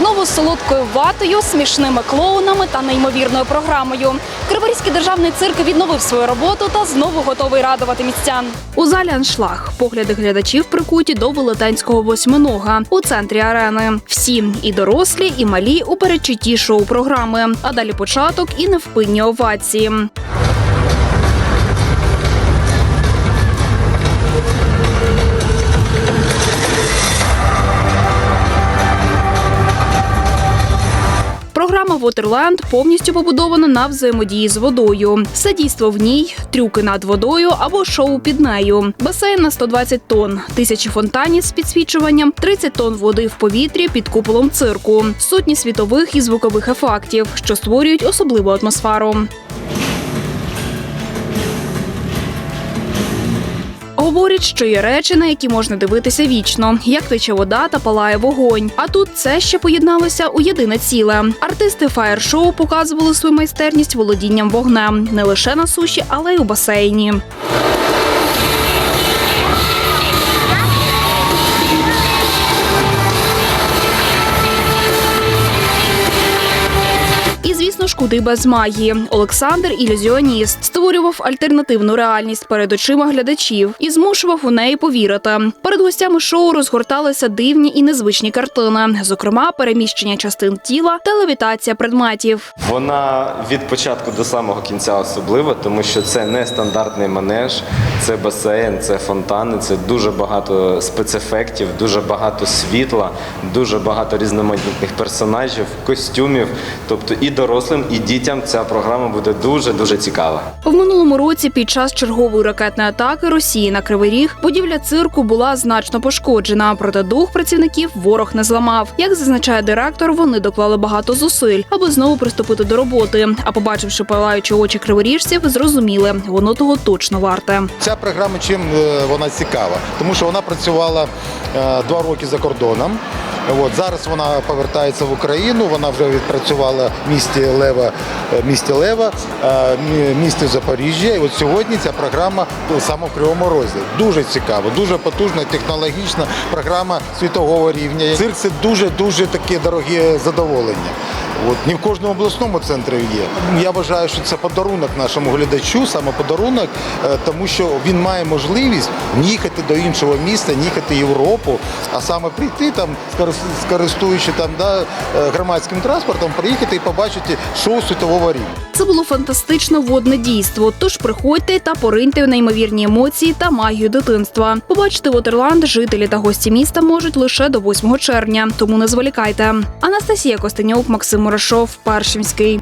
Знову солодкою ватою, смішними клоунами та неймовірною програмою. Криворізький державний цирк відновив свою роботу та знову готовий радувати містян. У залі аншлаг погляди глядачів прикуті до велетенського восьминога у центрі арени. Всі і дорослі, і малі у передчутті шоу програми. А далі початок і невпинні овації. Програма Waterland повністю побудована на взаємодії з водою. Все дійство в ній, трюки над водою або шоу під нею. Басейн на 120 тонн, тисячі фонтанів з підсвічуванням, 30 тонн води в повітрі під куполом цирку, сотні світових і звукових ефектів, що створюють особливу атмосферу. Говорять, що є речі, на які можна дивитися вічно, як тече вода та палає вогонь. А тут це ще поєдналося у єдине ціле. Артисти фаєр-шоу показували свою майстерність володінням вогнем не лише на суші, але й у басейні. Ж, куди без магії. Олександр ілюзіоніст створював альтернативну реальність перед очима глядачів і змушував у неї повірити. Перед гостями шоу розгорталися дивні і незвичні картини, зокрема, переміщення частин тіла та левітація предметів. Вона від початку до самого кінця особлива, тому що це не стандартний манеж, це басейн, це фонтани, це дуже багато спецефектів, дуже багато світла, дуже багато різноманітних персонажів, костюмів. Тобто і дорослим, і дітям ця програма буде дуже дуже цікава. В минулому році під час чергової ракетної атаки Росії на Кривий Ріг будівля цирку була значно пошкоджена, проте дух працівників ворог не зламав. Як зазначає директор, вони доклали багато зусиль, аби знову приступити до роботи. А побачивши палаючі очі криворіжців, зрозуміли, воно того точно варте. Ця програма чим е, вона цікава? Тому що вона працювала е, два роки за кордоном. От зараз вона повертається в Україну. Вона вже відпрацювала в місті Лева, е, місті Лева, е, місті Запоріжжя. І от сьогодні ця програма саме в Кривому Розі. Дуже цікава, дуже потужна, технологічна програма світового рівня. Цирк це дуже дуже таке дороге задоволення. От не в кожному обласному центрі є. Я вважаю, що це подарунок нашому глядачу, саме подарунок, е, тому що він має можливість не їхати до іншого міста, не їхати в Європу, а саме прийти там, скорис- скористуючи там да, е, громадським транспортом, приїхати і побачити шоу світового рівня. Це було фантастичне водне дійство. Тож приходьте та пориньте в неймовірні емоції та магію дитинства. Побачити Вотерланд жителі та гості міста можуть лише до 8 червня, тому не зволікайте. Анастасія Костенюк, Максим Мурашов, Першимський.